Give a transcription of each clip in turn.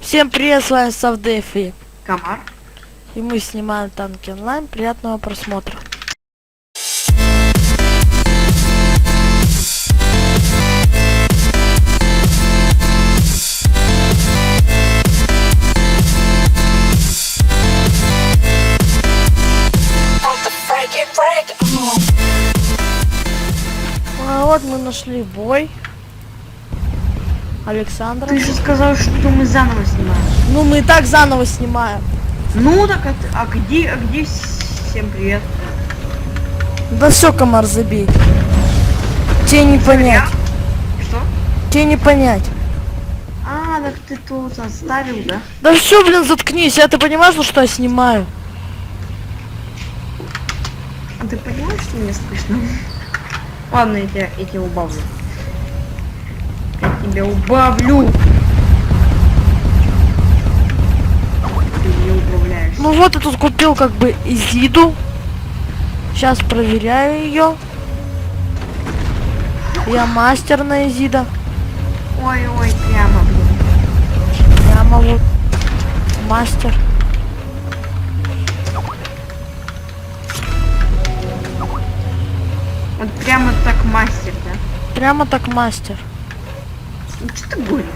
Всем привет, с вами Савдефи. Комар. И мы снимаем танки онлайн. Приятного просмотра. А вот мы нашли бой. Александра. Ты же сказал, что мы заново снимаем. Ну мы и так заново снимаем. Ну так, а, а где, а где всем привет? Да все, комар, забей. Тебе не понять. Что? Тебе не понять. А, так ты тут оставил, да? Да все, блин, заткнись. Я ты понимаешь, что я снимаю? А ты понимаешь, что мне слышно? Ладно, я тебя, я тебя убавлю. Я тебя убавлю. Ты не убавляешь. Ну вот я тут купил как бы Изиду. Сейчас проверяю ее. Я мастер на Изида. Ой-ой, прямо, блин. Прямо вот. Мастер. Вот прямо так мастер, да? Прямо так мастер. Ну что ты говоришь?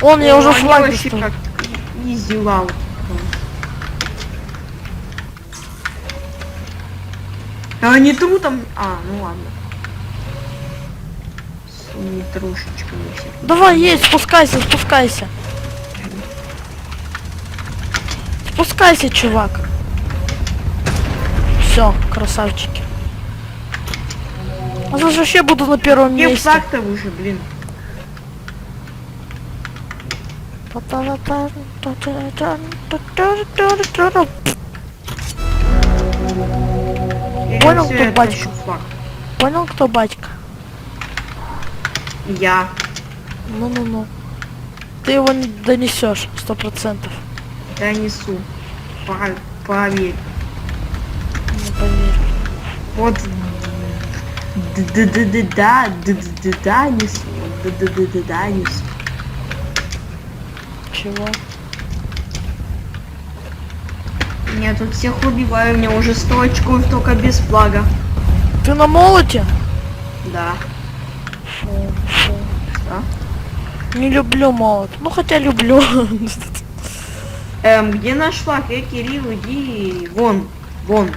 Он, я О, уже флаг вообще как изи лаут. А не тру там. А, ну ладно. С не трушечками все. Давай, есть, спускайся, спускайся. Спускайся, чувак. Все, красавчики. А я вообще буду на первом Где месте. флаг-то выше, блин? Или Понял, кто я батька? Понял, кто батька? Я. Ну-ну-ну. Ты его не донесешь, сто процентов. Да несу. По- Поверь. Не поверю. Вот. Да-да-да-да, да-да-да, несу. Да-да-да-да, несу. Чего? Я тут всех убиваю, у меня уже 100 очков только без флага. Ты на молоте? Да. Что? Не люблю молот. Ну хотя люблю. Эм, где наш флаг? Э, Кирилл, иди вон. Вон.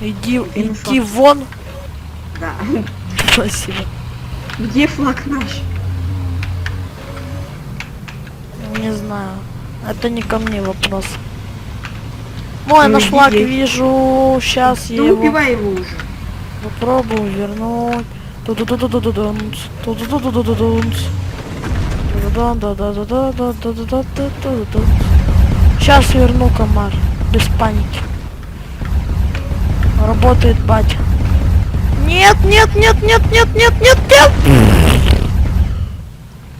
Иди, иди флаг? вон. Да. Спасибо. Где флаг наш? Не знаю. Это не ко мне вопрос. Мой Ну, наш флаг есть. вижу. Сейчас Да я его убивай его уже. попробую вернуть. Ту-ду-ду-ду-ду-дунц. Ту-ду-ду-ду-ду-дунц. Ту-ду-ду-ду-ду-ду-ду-ду-ду-ду-ду. Сейчас верну комар. Без паники. Работает батя. Нет, нет, нет, нет, нет, нет, нет, нет.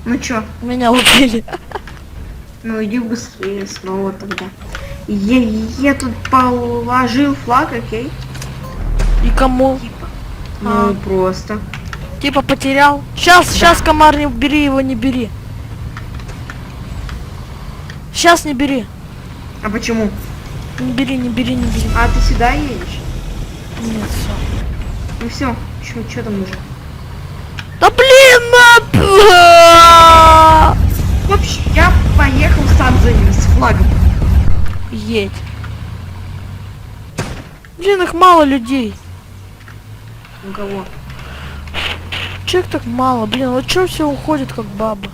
Ну чё? Меня убили. Ну иди быстрее снова тогда. Я, я тут положил флаг, окей? И кому? Типа. А. Ну просто. Типа потерял. Сейчас, сейчас, комар, не бери его, не бери. Сейчас не бери. А почему? Не бери, не бери, не бери. А ты сюда едешь? Нет, все. Ну все, чё там уже? Да блин! В общем, я поехал сам за ним с флагом. Едь. Блин, их мало людей. У кого? Человек так мало. Блин, вот что все уходит как бабы?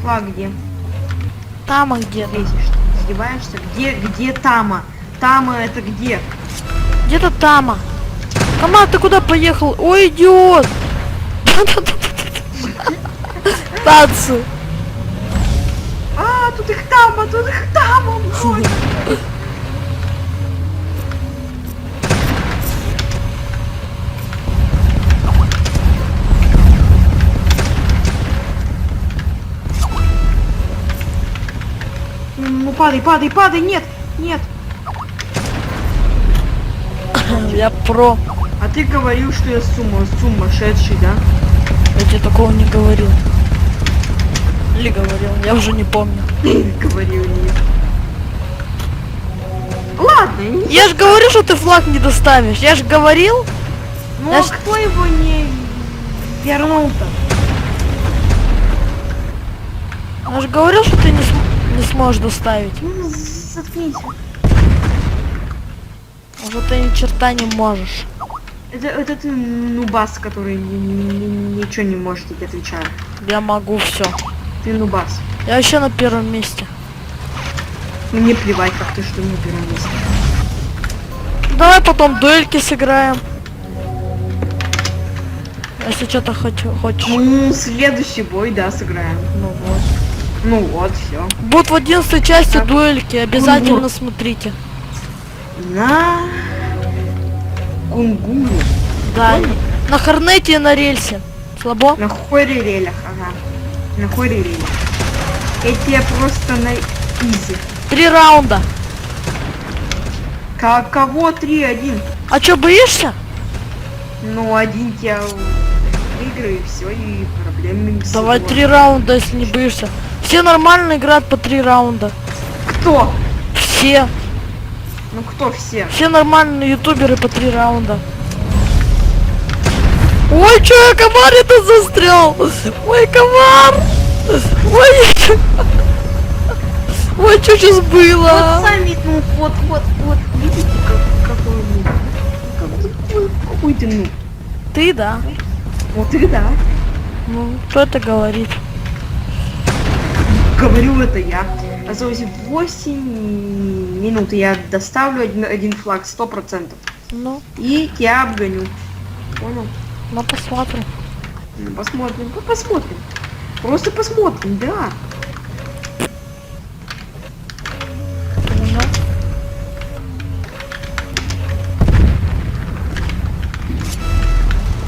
Флаг где? Там а где-то. Издеваешься? Где, где Тама? Тама это где? Где-то тама. Комар, ты куда поехал? Ой, идиот! Танцы. А, тут их Тама, тут их Тама много. Ну падай, падай, падай, нет, нет. Я про. А ты говорил, что я сумма, сумасшедший, да? Я тебе такого не говорил. Или говорил, я уже не помню. Говорил нет. Ладно, не- Я же говорю, что ты флаг не доставишь. Я же говорил. ну а ж- кто его не вернул-то? Я же говорил, что ты не, см- не сможешь доставить. Ну, заткнись. Уже ты ни черта не можешь. Это, это ты нубас, который ни- ни- ни- ничего не может, я отвечаю. Я могу все. Ты нубас. Я вообще на первом месте. Мне плевать, как ты что не первом месте. Давай потом дуэльки сыграем. Если что-то хочу, хочешь. Ну, следующий бой, да, сыграем. Ну вот. Ну вот, все. Будут в 11 части Так. дуэльки, обязательно смотрите. На Кунгуру. Да, на Хорнете и на рельсе. Слабо? На хоре релях, ага. На хоре релях. Эти я просто на изи. Три раунда. Ка- кого 3-1? А чё, боишься? Ну, один тебя выиграю, и все, и проблем не Давай всего. три раунда, если не боишься. Все нормально играют по три раунда. Кто? Все. Ну кто все? Все нормальные ютуберы по три раунда. Ой, чё я комар это застрял? Ой, комар! Ой, Ой, что сейчас было? Вот сами, ну вот, вот, вот, видите, как, какой ну, какой, какой ты ну. Ты, да. Вот и да. Ну, кто это говорит? Говорю это я. Осталось 8 минут, и я доставлю один, один флаг, сто процентов. Ну, И тебя обгоню. Понял? ну посмотрим. Ну, посмотрим, ну, посмотрим. Просто посмотрим, да.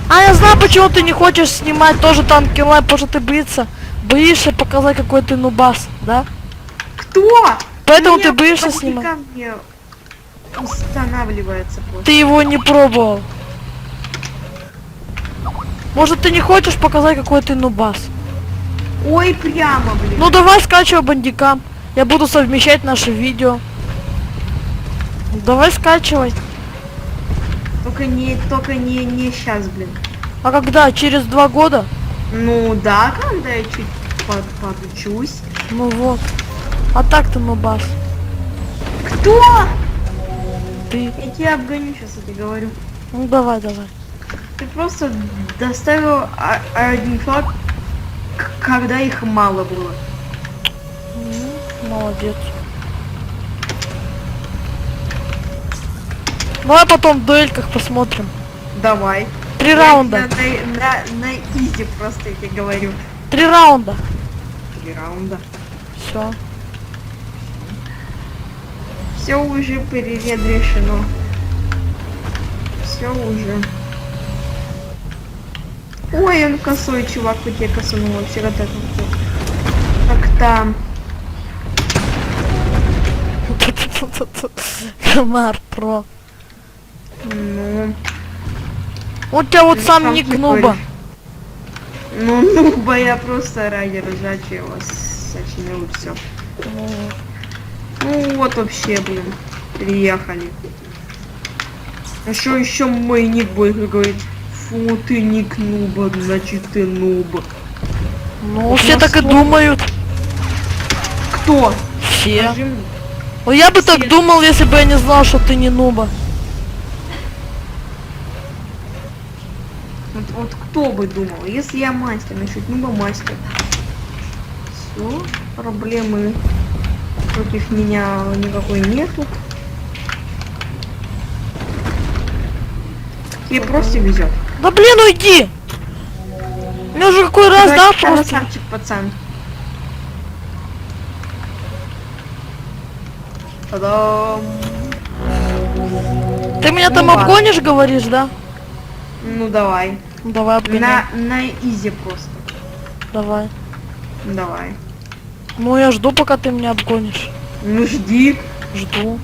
А я знаю, почему ты не хочешь снимать тоже танки лайв, потому что ты боишься, боишься показать какой ты нубас, да? Кто? Поэтому ты боишься снимать. рукам мне устанавливается просто. Ты его не пробовал. Может ты не хочешь показать какой ты нубас? Ой, прямо, блин. Ну давай скачивай бандикам. Я буду совмещать наши видео. Давай скачивай. Только не, только не, не сейчас, блин. А когда? Через два года? Ну да, когда я чуть под, подучусь. Ну вот. А так ты нубас. Кто? Ты. Я тебя обгоню сейчас, тебе говорю. Ну давай, давай. Ты просто доставил один флаг, к- когда их мало было. Ну, Молодец. Давай потом в дуэльках посмотрим. Давай. Три раунда. На, на, на изи просто я тебе говорю. Три раунда. Три раунда. Все. Все уже перерешено. Все уже. Ой, он косой, чувак, у тебя косанул вообще вот это вот. Как там. Комар про. Ну, У тебя вот Ну, сам сам ник ты нуба. говоришь. ну, нуба, я просто ради ржачья его сочинил все. Ну, Ну вот вообще, блин, приехали. А что еще мой ник будет говорить? Фу, ты ник нуба, значит ты нуба. Ну, Вот все так и думают. Кто? Все. Скажи. Ну, я бы так Все. думал, если бы я не знал, что ты не нуба. Вот, вот кто бы думал, если я мастер, значит нуба мастер. Все, проблемы против меня никакой нету. Тебе просто везет. Да блин, уйди! Мне уже какой раз, да, Ты просто? красавчик, пацан. Та-дам. Ты меня Ну там ладно. обгонишь, говоришь, да? Ну давай. Давай обгоняй. На, на изи просто. Давай. Давай. Ну, я жду, пока ты меня обгонишь. Ну жди. Жду.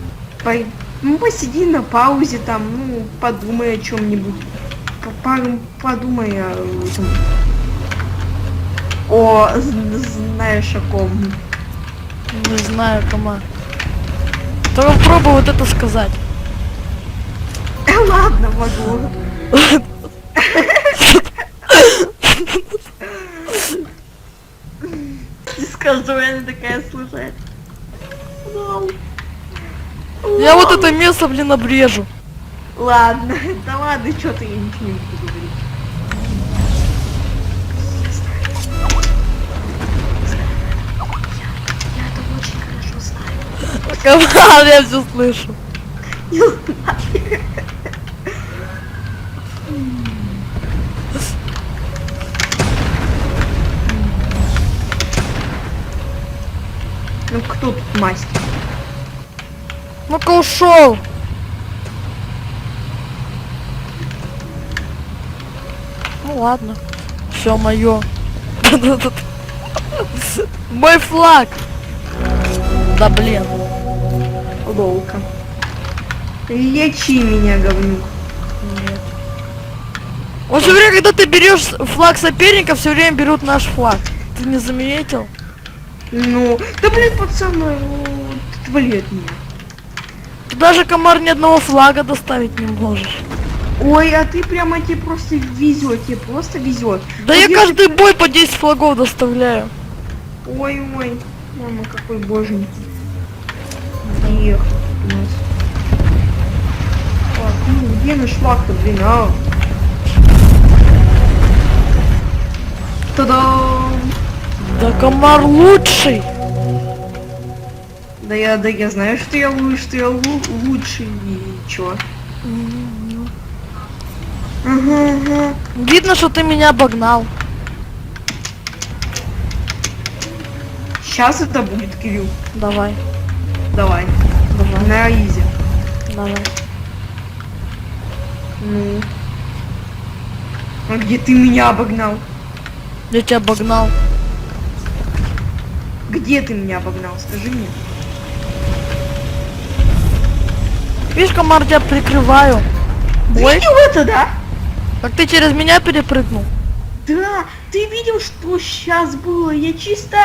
Пой- Ну, посиди на паузе там, ну, подумай о чем-нибудь. По- Подумай о этом. О, знаешь о ком. Не знаю, комар. Только попробуй вот это сказать. Ладно, могу. Не такая слушает. Я вот это место, блин, обрежу. Ладно, да ладно, что ты, я ничего не буду говорить. Я это очень хорошо знаю. Комар, я все слышу. Не знаю. Ну кто тут мастер? Ну-ка ушел. Ну ладно. Все мое. Мой флаг. Да блин. Лолка. Лечи меня, говнюк. Нет. Он все время, когда ты берешь флаг соперника, все время берут наш флаг. Ты не заметил? Ну, да блин, пацаны, ну, отвали от меня. Ты даже комар ни одного флага доставить не можешь. Ой, а ты прямо тебе просто везет, тебе просто везет. Да Вот я каждый бой по 10 флагов доставляю. Ой, ой, мама, какой боженький. Нас. Так, ну, где наш флаг-то, блин, а? Та-дам! Да комар лучший. Да я, да я знаю, что я лучше, что я лу- лучший, и чё? Ага, ага. Видно, что ты меня обогнал. Сейчас это будет, Кирилл. Давай, Давай. давай, На изи. давай. Ну. А где ты меня обогнал? Я тебя обогнал. Где ты меня обогнал? Скажи мне. Видишь, комар, тебя прикрываю. Ой, Видел это, да? как ты через меня перепрыгнул. Да, ты видел, что сейчас было? Я чисто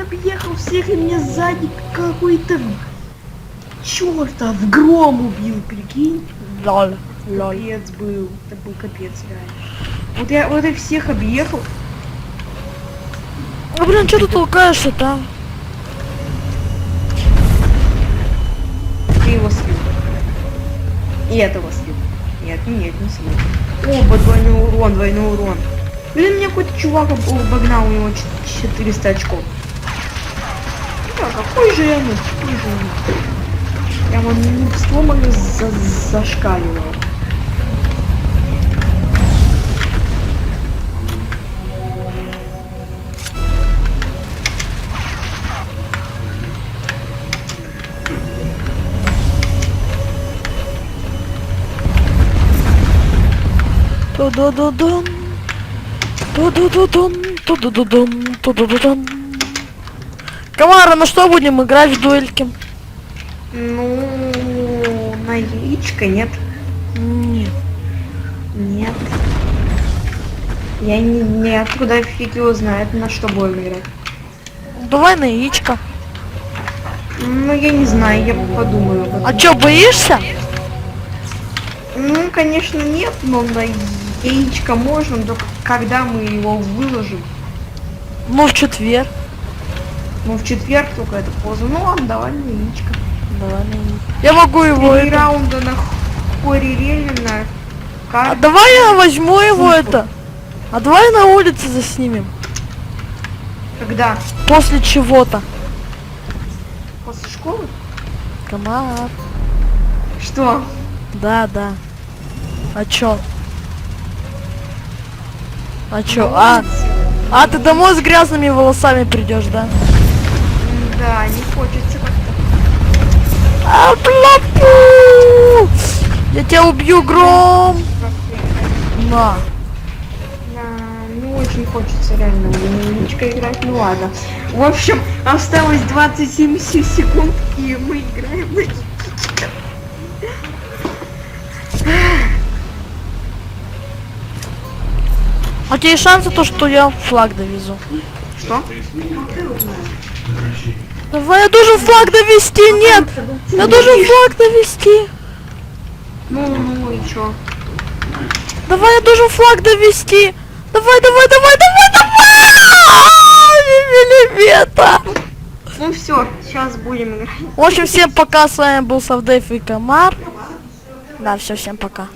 объехал всех, и мне сзади какой-то черта в гром убил, прикинь? Лоль, лоль. Капец был. Это был капец, реально. Вот я вот я всех объехал. А блин, что ты толкаешься там? Ты его слил. И этого слил. Нет, нет, не слил. Оба двойной урон, двойной урон. Блин, мне какой-то чувак об- обогнал, у него ч- 400 очков. Да, какой же я ну, какой же я ну. Прямо нубство мое за зашкаливало. Ту-ду-ду-дум. Ту-ду-ду-дум. Ту-ду-ду-дум. Ту-ду-ду-дум. Комара, ну что будем играть в дуэльки? Ну, на яичко нет. Нет. Нет. Я не, не откуда фиг его знает, на что будем играть. Давай на яичко. Ну, я не знаю, я подумаю. А чё, боишься? Ну, конечно, нет, но на яичко можно, только когда мы его выложим. Ну, в четверг. Ну, в четверг только это поздно. Ну, ладно, давай на яичко. Давай на яичко. Я могу его Три это... раунда на хоре Релина. А Как? давай я возьму его это. А давай на улице заснимем. Когда? После чего-то. После школы? Комар. Что? Да, да. А чё? А чё? А, а ты домой с грязными волосами придешь, да? Да, не хочется как-то. А, плапу! Я тебя убью, гром! На. Не очень хочется реально яичко играть, ну ладно. В общем, осталось 27 се- секунд, и мы играем А есть шансы то, что я флаг довезу? Что? Давай, я должен флаг довести, нет! Я должен флаг довести! Ну, ну и чё? Давай, я должен флаг довести! Давай, давай, давай, давай, давай! Миллиметр! Ну все, сейчас будем играть. В общем, всем пока, с вами был Савдейв и Комар. Да, все, всем пока.